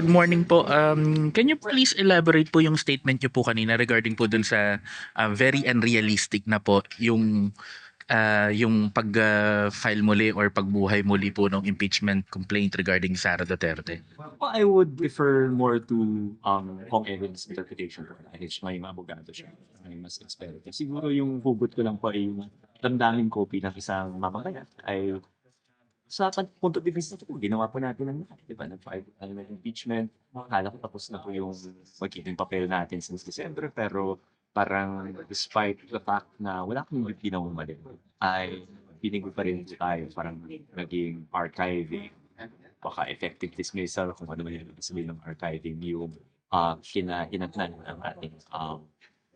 Good morning po. Um, can you please elaborate po yung statement niyo po kanina regarding po dun sa ah, very unrealistic na po yung ah, yung pag-file muli or pagbuhay muli po ng impeachment complaint regarding Sara Duterte? Well, I would refer more to um, Kong Evans' interpretation dahil siya yung abogado siya. May mas expert. Siguro yung hugot ko lang po ay yung damdamin ko bilang isang mamamayan ay sa pan- punto de vista ko, ginawa po natin ang lahat. Diba? Nag-file tayo ng impeachment. Akala ko tapos na po yung magiging papel natin since December. Pero parang despite the fact na wala kang ginawa mali, ay pinigo pa rin tayo. Parang naging archiving baka effective dismissal kung ano man yung sabihin ng archiving yung uh, kinahinatnan ng ating um,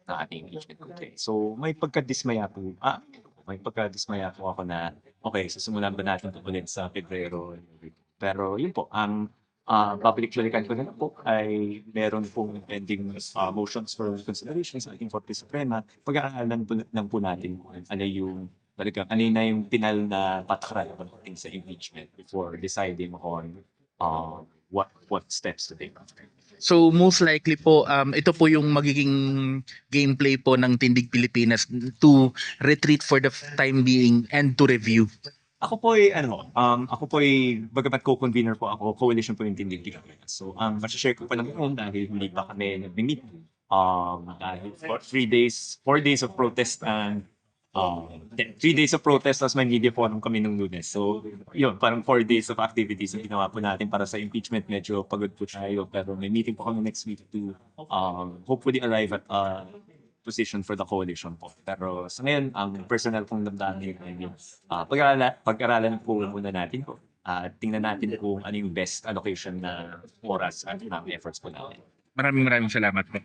ng ating impeachment complaint. So may pagka-dismaya po, ah, may pagka-dismaya po ako na okay, sisimulan ba natin ito ulit sa Pebrero? Pero yun po, ang uh, public balikan ko na po ay meron pong pending uh, motions for consideration sa ating Korte Suprema. Pag-aaralan po lang po natin kung ano yung talagang ano na yung pinal na patakaran sa impeachment before deciding on uh, what what steps to take. So most likely po um, ito po yung magiging gameplay po ng Tindig Pilipinas to retreat for the time being and to review. Ako po ay ano, um, ako po ay bagamat co-convener po ako, coalition po yung Tindig Pilipinas. So ang um, share ko pa lang yun dahil hindi pa kami nag-meet. Um, dahil for three days, four days of protest and um, three days of protest tapos forum kami nung lunes. So, yun, parang four days of activities na ginawa po natin para sa impeachment. Medyo pagod po tayo pero may meeting po kami next week to um, hopefully arrive at a position for the coalition po. Pero sa ngayon, ang personal pong damdamin ay uh, pag-aralan, pag-aralan po muna natin po. At tingnan natin kung ano yung best allocation na oras at um, efforts po natin. Maraming maraming salamat po.